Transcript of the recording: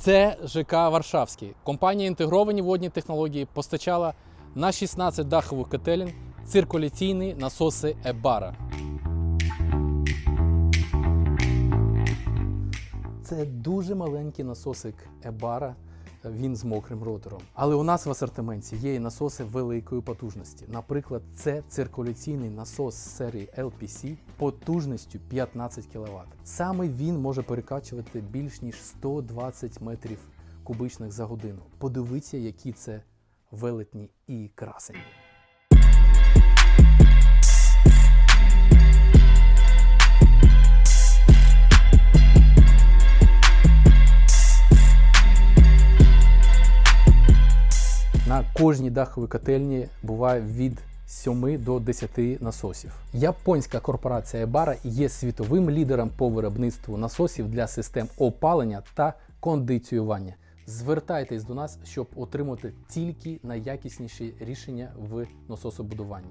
Це ЖК Варшавський. Компанія інтегровані водні технології постачала на 16 дахових котелін циркуляційні насоси Ебара. Це дуже маленький насосик Ебара. Він з мокрим ротором. Але у нас в асортименті є і насоси великої потужності. Наприклад, це циркуляційний насос серії LPC потужністю 15 кВт. Саме він може перекачувати більш ніж 120 метрів кубичних за годину. Подивіться, які це велетні і красені. На кожній даховій котельні буває від 7 до 10 насосів. Японська корпорація Ebara є світовим лідером по виробництву насосів для систем опалення та кондиціювання. Звертайтесь до нас, щоб отримати тільки найякісніші рішення в насособудуванні.